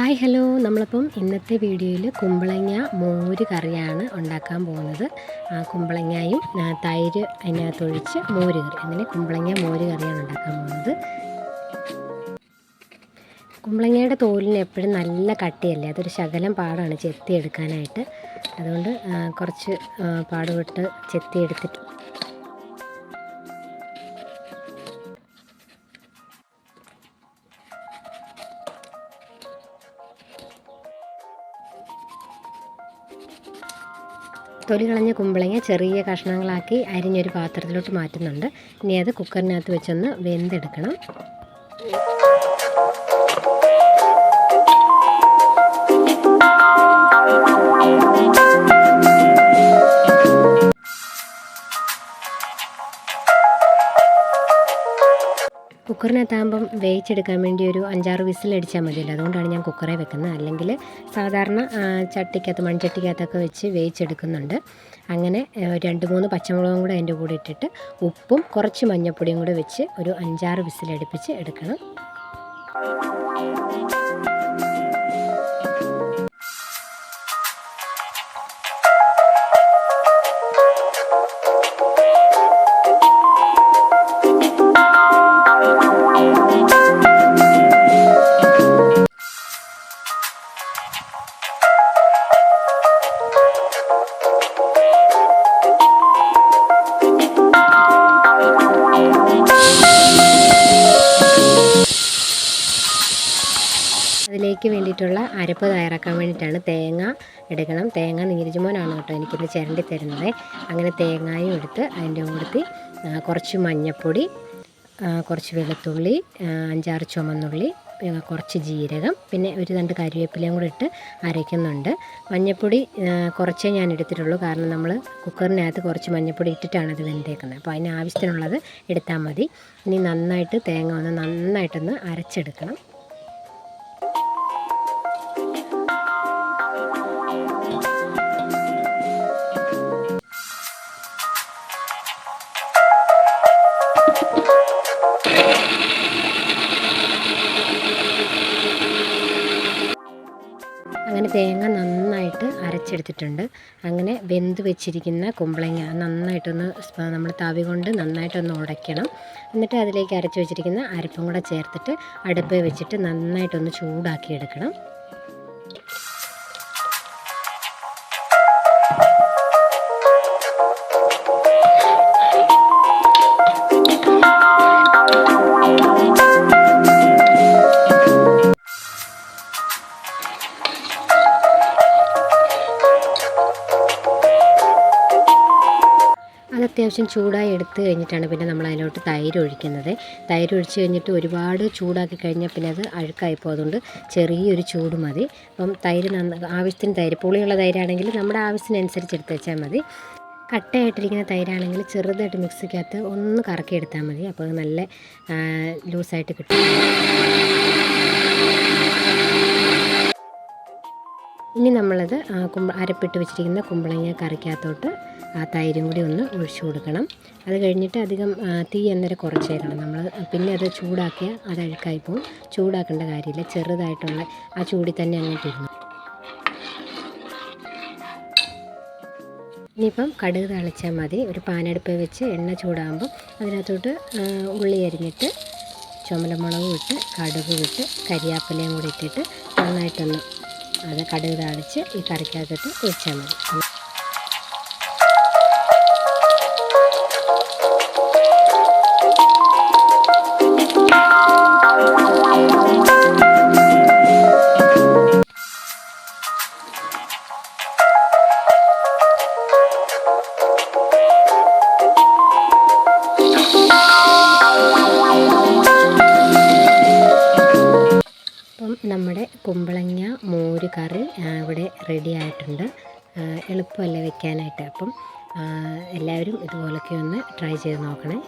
Hi hello. നമ്മളിപ്പം ഇന്നത്തെ വീഡിയോയിൽ കുമ്പളങ്ങ മോര് കറിയാണ് ഉണ്ടാക്കാൻ പോകുന്നത്. ആ കുമ്പളങ്ങയും തൈര് അതിനകത്തൊഴിച്ച് മോര് കറി. അങ്ങനെ കുമ്പളങ്ങ മോര് കറിയാണ് ഉണ്ടാക്കാൻ പോകുന്നത്. കുമ്പളങ്ങയുടെ തോലിന് എപ്പോഴും നല്ല കട്ടിയല്ലേ? അതൊരു ശകലം പാടാണ് ചെത്തിയെടുക്കാനായിട്ട്. അതുകൊണ്ട് കുറച്ച് പാടുപെട്ട് ചെത്തിയെടുത്തിട്ട് തൊലി കളഞ്ഞ കുമ്പളങ്ങ ചെറിയ കഷ്ണങ്ങളാക്കി അരിഞ്ഞൊരു പാത്രത്തിലോട്ട് മാറ്റുന്നുണ്ട്. ഇനി അത് കുക്കറിനകത്ത് വെച്ചൊന്ന് വെന്തെടുക്കണം. കുക്കറിനകത്താകുമ്പം വേവിച്ചെടുക്കാൻ വേണ്ടി ഒരു അഞ്ചാറ് വിസിൽ അടിച്ചാൽ മതിയല്ലോ അതുകൊണ്ടാണ് ഞാൻ കുക്കറെ വെക്കുന്നത്. അല്ലെങ്കിൽ സാധാരണ ചട്ടിക്കകത്ത് മൺചട്ടിക്കകത്തൊക്കെ വെച്ച് വേവിച്ചെടുക്കുന്നുണ്ട്. അങ്ങനെ രണ്ട് മൂന്ന് പച്ചമുളകും കൂടെ അതിന്റെ കൂടെ ഇട്ടിട്ട് ഉപ്പും കുറച്ച് മഞ്ഞൾപ്പൊടിയും കൂടെ വെച്ച് ഒരു അഞ്ചാറ് വിസിൽ വിസിലടുപ്പിച്ച് എടുക്കണം. അതിലേക്ക് വേണ്ടിയിട്ടുള്ള അരപ്പ് തയ്യാറാക്കാൻ വേണ്ടിയിട്ടാണ് തേങ്ങ എടുക്കണം. തേങ്ങ നീരജുമോനാണ് കേട്ടോ എനിക്കിത് ചിരണ്ടി തരുന്നത്. അങ്ങനെ തേങ്ങയും എടുത്ത് അതിന്റെ കൂടത്തിൽ കുറച്ച് മഞ്ഞൾപ്പൊടി കുറച്ച് വെളുത്തുള്ളി അഞ്ചാറ് ചുമന്നുള്ളി കുറച്ച് ജീരകം പിന്നെ ഒരു രണ്ട് കരിവേപ്പിലയും കൂടെ ഇട്ട് അരയ്ക്കുന്നുണ്ട്. മഞ്ഞൾപ്പൊടി കുറച്ചേ ഞാൻ എടുത്തിട്ടുള്ളൂ. കാരണം നമ്മൾ കുക്കറിനകത്ത് കുറച്ച് മഞ്ഞൾപ്പൊടി ഇട്ടിട്ടാണ് അത് വെന്തേക്കുന്നത്. അപ്പോൾ അതിന് ആവശ്യത്തിനുള്ളത് എടുത്താൽ മതി. ഇനി നന്നായിട്ട് തേങ്ങ ഒന്ന് നന്നായിട്ടൊന്ന് അരച്ചെടുക്കണം. അങ്ങനെ തേങ്ങ നന്നായിട്ട് അരച്ചെടുത്തിട്ടുണ്ട്. അങ്ങനെ വെന്ത് വെച്ചിരിക്കുന്ന കുമ്പളങ്ങ നന്നായിട്ടൊന്ന് നമ്മൾ തവി കൊണ്ട് നന്നായിട്ടൊന്ന് ഉടയ്ക്കണം. എന്നിട്ട് അതിലേക്ക് അരച്ച് വെച്ചിരിക്കുന്ന അരപ്പും കൂടെ ചേർത്തിട്ട് അടുപ്പിൽ വെച്ചിട്ട് നന്നായിട്ടൊന്ന് ചൂടാക്കി എടുക്കണം അത്യാവശ്യം ചൂടായി എടുത്ത് കഴിഞ്ഞിട്ടാണ് പിന്നെ നമ്മൾ അതിലോട്ട് തൈര് ഒഴിക്കുന്നത് തൈര് ഒഴിച്ച് കഴിഞ്ഞിട്ട് ഒരുപാട് ചൂടാക്കി കഴിഞ്ഞാൽ പിന്നെ അത് അഴുക്കായിപ്പോൾ അതുകൊണ്ട് ചെറിയൊരു ചൂട് മതി. അപ്പം തൈര് നന്ന ആവശ്യത്തിന് തൈര് പുളിയുള്ള തൈരാണെങ്കിൽ നമ്മുടെ ആവശ്യത്തിനനുസരിച്ച് എടുത്ത് വെച്ചാൽ മതി. കട്ടയായിട്ടിരിക്കുന്ന തൈരാണെങ്കിൽ ചെറുതായിട്ട് മിക്സിക്കകത്ത് ഒന്ന് കറക്കി എടുത്താൽ മതി. അപ്പോൾ നല്ല ലൂസായിട്ട് കിട്ടും. ഇനി നമ്മളത് കുമ്പ അരപ്പിട്ട് വെച്ചിരിക്കുന്ന കുമ്പളങ്ങ കറിക്കകത്തോട്ട് ആ തൈരും കൂടി ഒന്ന് ഒഴിച്ചു കൊടുക്കണം. അത് കഴിഞ്ഞിട്ട് അധികം തീ അന്നേരം കുറച്ചേക്കണം നമ്മൾ പിന്നെ അത് ചൂടാക്കിയാൽ അത് അഴുക്കായി പോകും ചൂടാക്കേണ്ട കാര്യമില്ല. ചെറുതായിട്ടുള്ള ആ ചൂടി തന്നെ അങ്ങോട്ട് ഇരുന്നു ഇനിയിപ്പം കടുക് തളിച്ചാൽ മതി. ഒരു പാനടുപ്പ് വെച്ച് എണ്ണ ചൂടാകുമ്പോൾ അതിനകത്തോട്ട് ഉള്ളി അരിഞ്ഞിട്ട് ചുമലമുളകും ഇട്ട് കടുക് ഇട്ട് കരിയാപ്പിലയും കൂടി ഇട്ടിട്ട് നന്നായിട്ടൊന്ന് അത് കടുക് താളിച്ച് ഈ കറിക്കകത്തിട്ട് ഒഴിച്ചാൽ മതി. നമ്മുടെ കുമ്പളങ്ങ മോര് കറി ഇവിടെ റെഡി ആയിട്ടുണ്ട്. എളുപ്പമല്ലേ വെക്കാനായിട്ട്? അപ്പം എല്ലാവരും ഇതുപോലൊക്കെ ഒന്ന് ട്രൈ ചെയ്ത് നോക്കണേ.